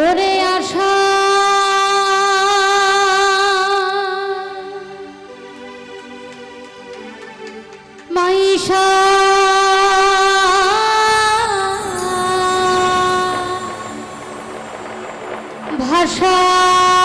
ওরে আশা। মাইশা। ভাষা।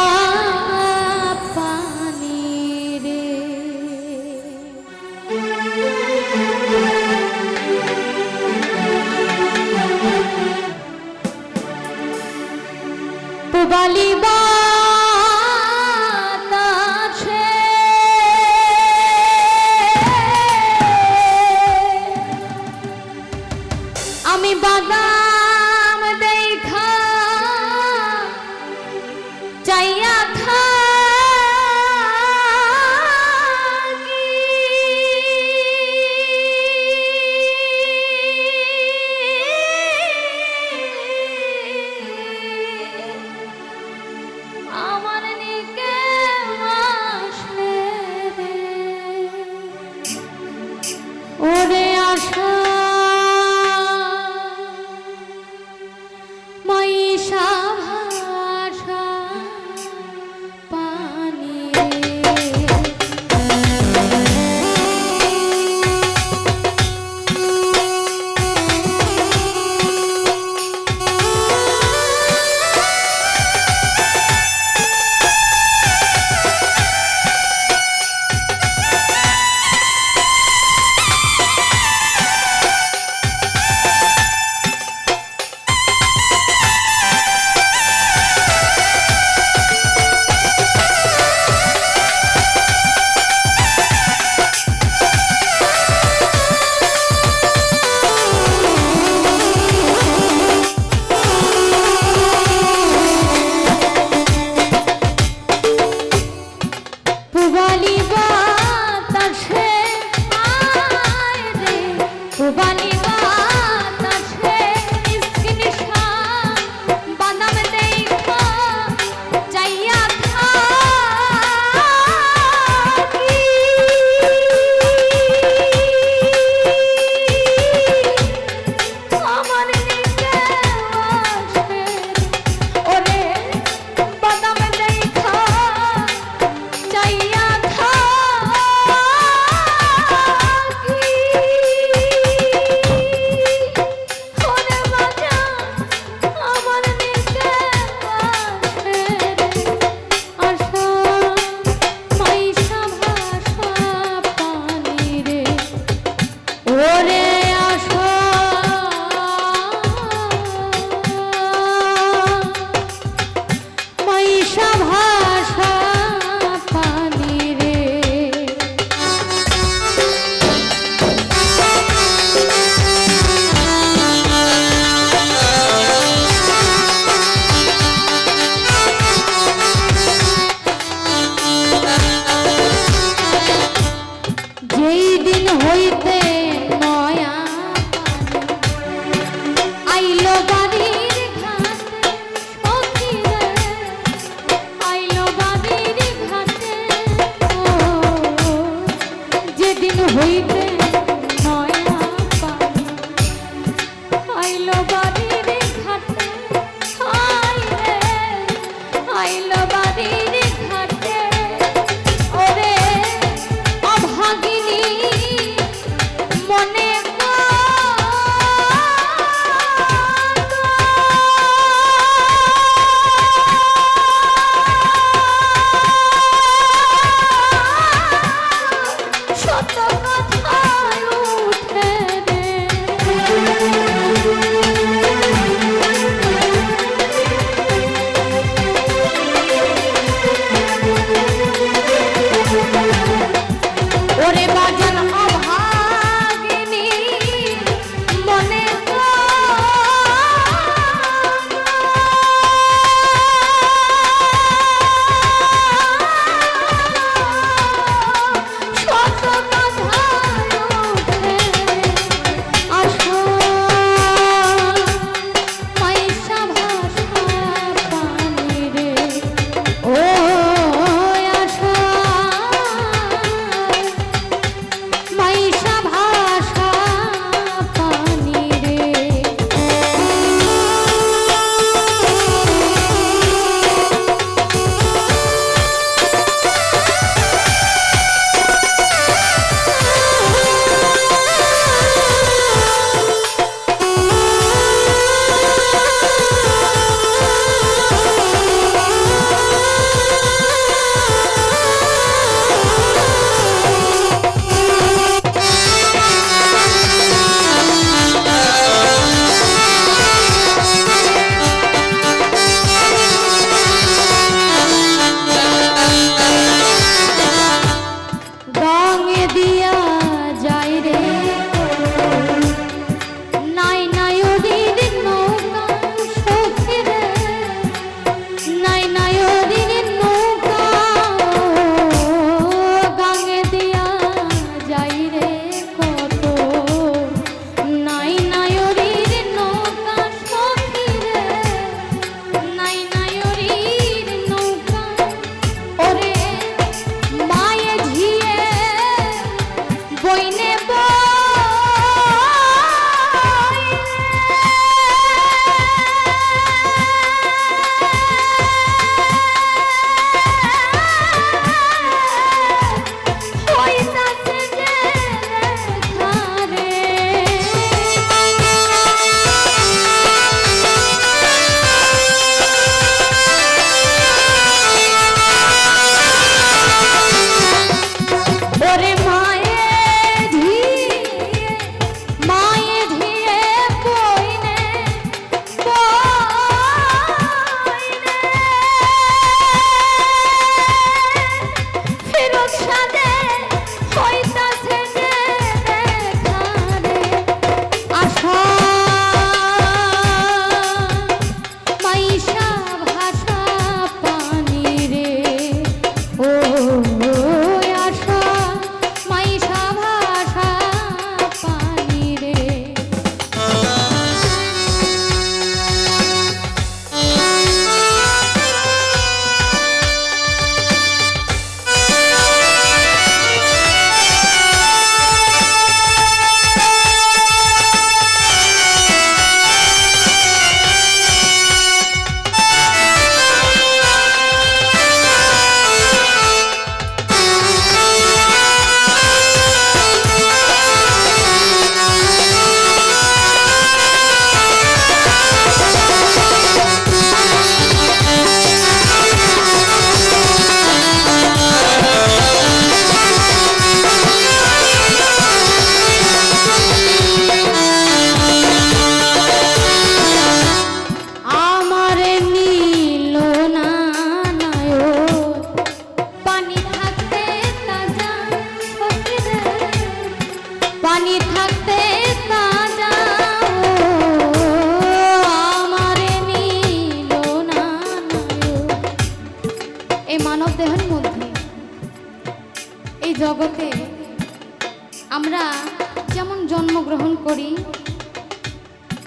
জন্মগ্রহণ করি।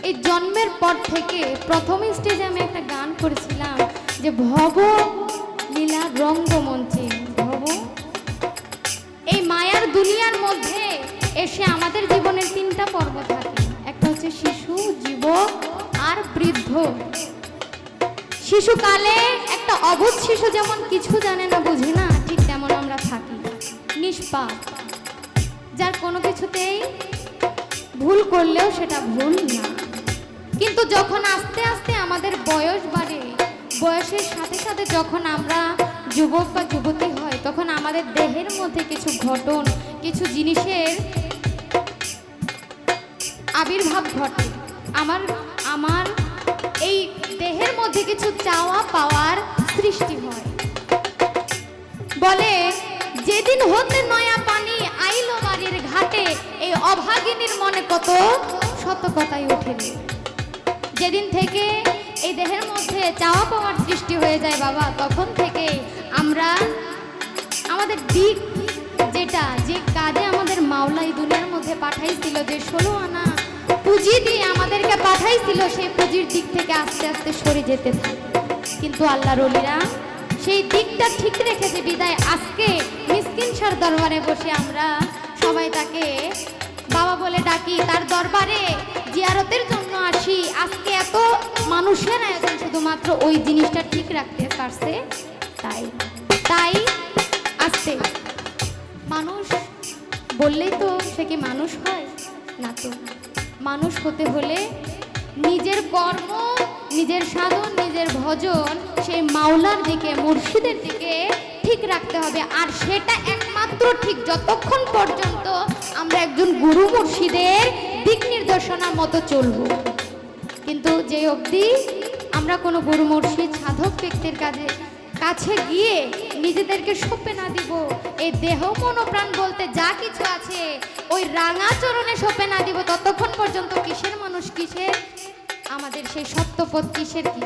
এই জন্মের পর থেকে প্রথম স্টেজে আমি একটা গান করেছিলাম যে ভব লীলা রঙ্গমঞ্চে, ভব। এই মায়ার দুনিয়ার মধ্যে এসে আমাদের জীবনের তিনটা পর্ব থাকে। একটা হচ্ছে শিশু যুবক আর বৃদ্ধ। শিশুকালে একটা অবুধ শিশু যেমন কিছু জানে না, বুঝে না, ঠিক তেমন আমরা থাকি। নিষ্পাপ। যার কোনো কিছুতেই ভুল করলেও সেটা ভুল না। কিন্তু যখন আস্তে আস্তে আমাদের বয়স বাড়ে, বয়সের সাথে সাথে যখন আমরা যুবক বা যুবতী হয়, তখন আমাদের দেহের মধ্যে কিছু ঘটন, কিছু জিনিসের আবির্ভাব ঘটে। আমার আমার এই দেহের মধ্যে কিছু চাওয়া পাওয়ার সৃষ্টি হয়। বলে, যেদিন হতে নয়া পানি আইলো বাড়ির ঘাটে অভাগিনীর মনে কত শত কথাই উঠেনি। যেদিন থেকে এই দেহের মধ্যে চাওয়া পাওয়ার সৃষ্টি হয়ে যায় বাবা, তখন থেকে আমরা আমাদের দিক যেটা, যে কাজে আমাদের মাওলা এই দুনিয়ার মধ্যে পাঠাইছিল, যে ষোলো আনা পুঁজি দিয়ে আমাদেরকে পাঠাইছিল সেই পুঁজির দিক থেকে আস্তে আস্তে সরে যেতে থাকে। কিন্তু আল্লাহ রলিরা সেই দিকটা ঠিক রেখেছে, বিদায় আজকে মিসকিন সার দরবারে বসে আমরা সবাই তাকে বাবা বলে ডাকি, তার দরবারে জিয়ারতের জন্য আসি। আজকে এত মানুষের আয়োজন শুধুমাত্র ওই জিনিসটা ঠিক রাখতে পারছে, তাই তাই আসতে মানুষ বললেই তো সে কি মানুষ হয়? না তো। মানুষ হতে হলে নিজের কর্ম, নিজের সাধন, নিজের ভজন সেই মাওলার দিকে, মুর্শিদের দিকে ঠিক রাখতে হবে। আর সেটা একমাত্র ঠিক যতক্ষণ পর্যন্ত আমরা একজন গুরু মুর্শিদের দিক নির্দেশনার মতো চলবো। কিন্তু যে অবধি আমরা কোনো গুরু মুর্শিদ সাধক ব্যক্তির কাছে কাছে গিয়ে নিজেদেরকে সঁপে না দিব, এই দেহ মনোপ্রাণ বলতে যা কিছু আছে, ওই রাঙা চরণে সঁপে না দিব, ততক্ষণ পর্যন্ত কিসের মানুষ কিসের? আমাদের সেই সত্যপথ কিসের কি?